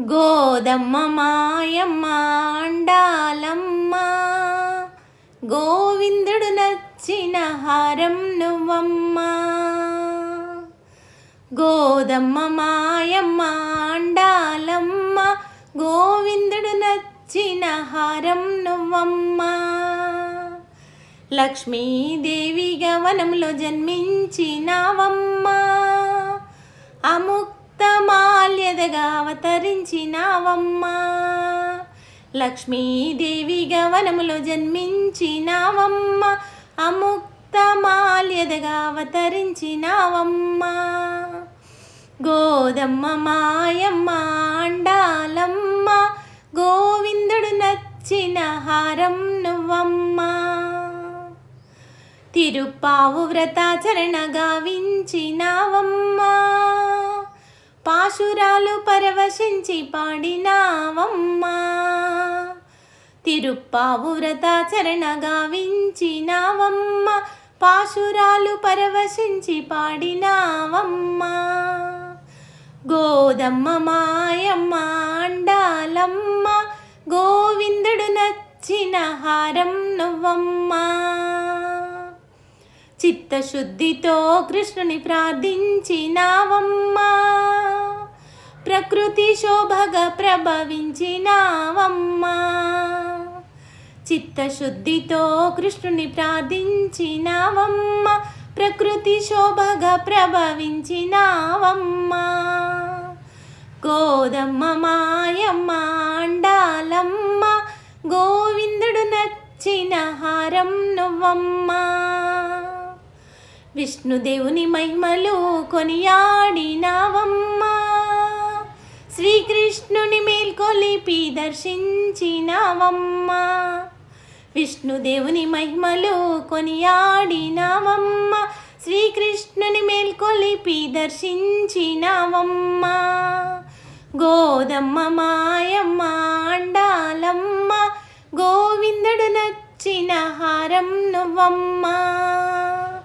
గోదమ్మ మాయమ్మ అండాలమ్మ. గోవిందుడు నచ్చిన హారం నువ్వమ్మ. గోదమ్మ మాయమ్మ అండాలమ్మ. గోవిందుడు నచ్చిన హారం నువ్వమ్మ. లక్ష్మీదేవి గవనంలో జన్మించినావమ్మా. అవతరించినావమ్మా. లక్ష్మీదేవి గవనములో జన్మించినావమ్మ. అముక్త మాల్యదగా అవతరించినావమ్మ. గోదమ్మ మాయమ్మ అండాలమ్మ గోవిందుడు నచ్చిన హారం నువ్వమ్మా. తిరుప్పావు వ్రతాచరణ గావించినావమ్మా. పాశురాలు పరవశించి పాడినావమ్మా. తిరుప్పావు చరణ గావించినావమ్మ. పాశురాలు పరవశించి పాడినావమ్మా. గోదమ్మ మాయమ్మ అండాలమ్మ. గోవిందుడు నచ్చిన హారం నువ్వమ్మా. చిత్తశుద్ధితో కృష్ణుని ప్రార్థించినావమ్మా. ప్రకృతి శోభగా ప్రభవించినావమ్మా. చిత్తశుద్ధితో కృష్ణుని ప్రార్థించినావమ్మ. ప్రకృతి శోభగా ప్రభవించినావమ్మా. గోదమ్మ మాయమ్మ అండాలమ్మ గోవిందుడు నచ్చిన హారం నువ్వమ్మా. విష్ణుదేవుని మహిమలు కొనియాడినావమ్మ. శ్రీకృష్ణుని మేల్కొలిపి దర్శించినావమ్మా. విష్ణుదేవుని మహిమలు కొనియాడినవమ్మ. శ్రీకృష్ణుని మేల్కొలిపి దర్శించినావమ్మా. గోదమ్మ మాయమ్మ అండాలమ్మ గోవిందుడు నచ్చిన హారం నువ్వమ్మ.